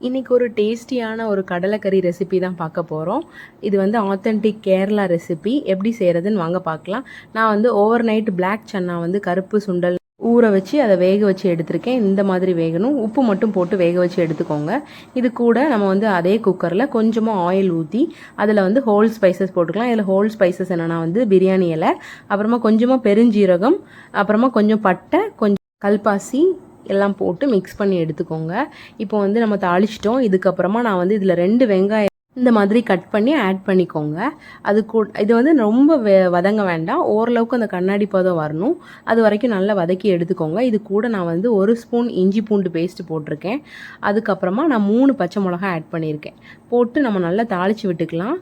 இன்றைக்கி ஒரு டேஸ்டியான ஒரு கடலைக்கறி ரெசிபி தான் பார்க்க போகிறோம் இது வந்து ஆத்தென்டிக் கேரளா ரெசிபி எப்படி செய்கிறதுன்னு வாங்க பார்க்கலாம். நான் வந்து ஓவர் நைட் பிளாக் சன்னா வந்து கருப்பு சுண்டல் ஊற வச்சு அதை வேக வச்சு எடுத்திருக்கேன். இந்த மாதிரி வேகணும். உப்பு மட்டும் போட்டு வேக வச்சு எடுத்துக்கோங்க. இது கூட நம்ம வந்து அதே குக்கரில் கொஞ்சமாக ஆயில் ஊற்றி அதில் வந்து ஹோல் ஸ்பைசஸ் போட்டுக்கலாம். இதில் ஹோல் ஸ்பைசஸ் என்னென்னா வந்து பிரியாணி இலை அப்புறமா கொஞ்சமாக பெருஞ்சீரகம் அப்புறமா கொஞ்சம் பட்டை கொஞ்சம் கல்பாசி எல்லாம் போட்டு மிக்ஸ் பண்ணி எடுத்துக்கோங்க. இப்போ வந்து நம்ம தாளிச்சிட்டோம். இதுக்கப்புறமா நான் வந்து இதில் ரெண்டு வெங்காயம் இந்த மாதிரி கட் பண்ணி ஆட் பண்ணிக்கோங்க. அது கூ இது வந்து ரொம்ப வெ வதங்க வேண்டாம். ஓரளவுக்கு அந்த கண்ணாடி பதம் வரணும். அது வரைக்கும் நல்லா வதக்கி எடுத்துக்கோங்க. இது கூட நான் வந்து ஒரு ஸ்பூன் இஞ்சி பூண்டு பேஸ்ட் போட்டிருக்கேன். அதுக்கப்புறமா நான் மூணு பச்சை மிளகா ஆட் பண்ணியிருக்கேன். போட்டு நம்ம நல்லா தாளித்து விட்டுக்கலாம்.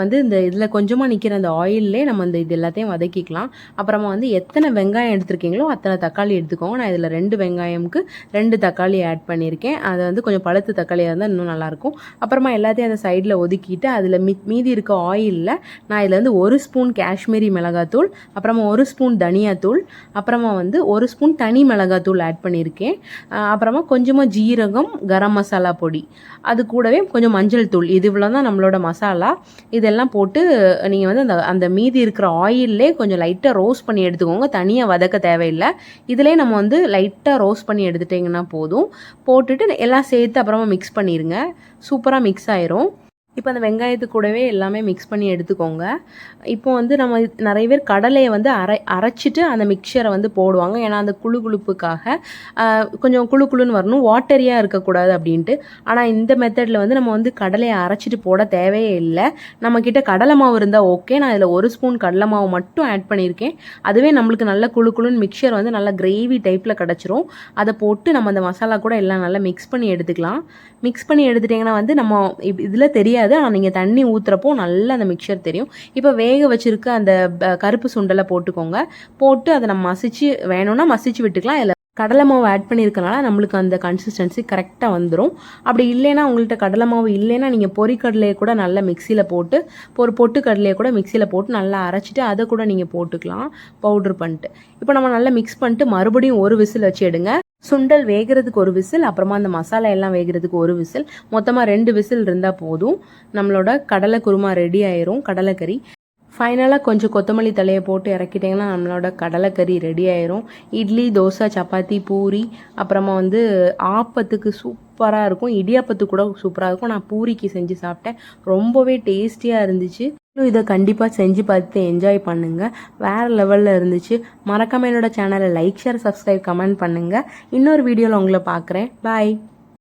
வந்து இந்த இதில் கொஞ்சமாக நிற்கிற அந்த ஆயிலே நம்ம இந்த இது எல்லாத்தையும் வதக்கிக்கலாம். அப்புறமா வந்து எத்தனை வெங்காயம் எடுத்துருக்கீங்களோ அத்தனை தக்காளி எடுத்துக்கோங்க. நான் இதில் ரெண்டு வெங்காயமுக்கு ரெண்டு தக்காளி ஆட் பண்ணியிருக்கேன். அது வந்து கொஞ்சம் பழுத்து தக்காளியாக இருந்தால் இன்னும் நல்லாயிருக்கும் அப்புறமா எல்லாத்தையும் அந்த சைடில் ஒதுக்கிட்டு அதில் மி மீதி இருக்க ஆயிலில் நான் இதில் வந்து ஒரு ஸ்பூன் காஷ்மீரி மிளகாத்தூள் அப்புறமா ஒரு ஸ்பூன் தனியாத்தூள் அப்புறமா வந்து ஒரு ஸ்பூன் தனி மிளகாத்தூள் ஆட் பண்ணியிருக்கேன். அப்புறமா கொஞ்சமாக ஜீரகம் கரம் மசாலா பொடி அது கூடவே கொஞ்சம் மஞ்சள் தூள் இது இவ்வளோ தான் நம்மளோட மசாலா. இதெல்லாம் போட்டு நீங்கள் வந்து அந்த அந்த மீதி இருக்கிற ஆயிலே கொஞ்சம் லைட்டாக ரோஸ்ட் பண்ணி எடுத்துக்கோங்க. தனியாக வதக்க தேவையில்லை. இதிலே நம்ம வந்து லைட்டாக ரோஸ்ட் பண்ணி எடுத்துட்டிங்கன்னா போதும். போட்டுட்டு எல்லாம் சேர்த்து அப்புறமா மிக்ஸ் பண்ணிடுங்க சூப்பராக மிக்ஸ் ஆயிரும். இப்போ அந்த வெங்காயத்து கூடவே எல்லாமே மிக்ஸ் பண்ணி எடுத்துக்கோங்க. இப்போ வந்து நம்ம நிறைய பேர் கடலையை வந்து அரை அரைச்சிட்டு அந்த மிக்சரை வந்து போடுவாங்க. ஏன்னா அந்த குழு குழுப்புக்காக கொஞ்சம் குழு குழுன்னு வரணும். வாட்டரியாக இருக்கக்கூடாது அப்படின்ட்டு. ஆனால் இந்த மெத்தடில் வந்து நம்ம வந்து கடலையை அரைச்சிட்டு போட தேவையே இல்லை. நம்மக்கிட்ட கடலை மாவு இருந்தால் ஓகே நான் இதில் ஒரு ஸ்பூன் கடலை மாவு மட்டும் ஆட் பண்ணியிருக்கேன். அதுவே நம்மளுக்கு நல்ல குழு குழுன்னு மிக்சர் வந்து நல்லா கிரேவி டைப்பில் கிடச்சிரும். அதை போட்டு நம்ம அந்த மசாலா கூட எல்லாம் நல்லா மிக்ஸ் பண்ணி எடுத்துக்கலாம். மிக்ஸ் பண்ணி எடுத்துட்டிங்கன்னா வந்து நம்ம இதில் தெரியாது ஆனால் நீங்கள் தண்ணி ஊற்றுறப்போ நல்லா அந்த மிக்சர் தெரியும். இப்போ வேக வச்சுருக்க அந்த கருப்பு சுண்டலை போட்டுக்கோங்க. போட்டு அதை நம்ம மசிச்சு வேணும்னா மசிச்சு விட்டுக்கலாம். இல்லை கடலை மாவு ஆட் பண்ணியிருக்கனால நம்மளுக்கு அந்த கன்சிஸ்டன்சி கரெக்டாக வந்துடும் அப்படி இல்லைன்னா உங்கள்கிட்ட கடலை மாவு இல்லைன்னா நீங்கள் பொறிக்கடலையை கூட நல்லா மிக்சியில் போட்டு ஒரு பொட்டு கடலையை கூட மிக்சியில் போட்டு நல்லா அரைச்சிட்டு அதை கூட நீங்கள் போட்டுக்கலாம். பவுட்ரு பண்ணிட்டு. இப்போ நம்ம நல்லா மிக்ஸ் பண்ணிட்டு மறுபடியும் ஒரு விசில் வச்சு எடுங்க. சுண்டல் வேகிறதுக்கு ஒரு விசில் அப்புறமா அந்த மசாலா எல்லாம் வேகிறதுக்கு ஒரு விசில். மொத்தமாக ரெண்டு விசில் இருந்தால் போதும். நம்மளோட கடலை குருமா ரெடி ஆயிரும் கடலைக்கறி. ஃபைனலாக கொஞ்சம் கொத்தமல்லி தலையை போட்டு இறக்கிட்டிங்கன்னா நம்மளோட கடலைக்கறி ரெடி ஆயிரும். இட்லி தோசை சப்பாத்தி பூரி அப்புறமா வந்து ஆப்பத்துக்கு சூப்பராக இருக்கும். இடியாப்பத்துக்கு கூட சூப்பராக இருக்கும். நான் பூரிக்கு செஞ்சு சாப்பிட்டேன். ரொம்பவே டேஸ்டியாக இருந்துச்சு. இதை கண்டிப்பாக செஞ்சு பார்த்து என்ஜாய் பண்ணுங்கள் வேறு லெவலில் இருந்துச்சு. மறக்காமல் என்னோடய சேனலை லைக் ஷேர் சப்ஸ்கிரைப் கமெண்ட் பண்ணுங்கள் இன்னொரு வீடியோவில் உங்களை பார்க்குறேன். பாய்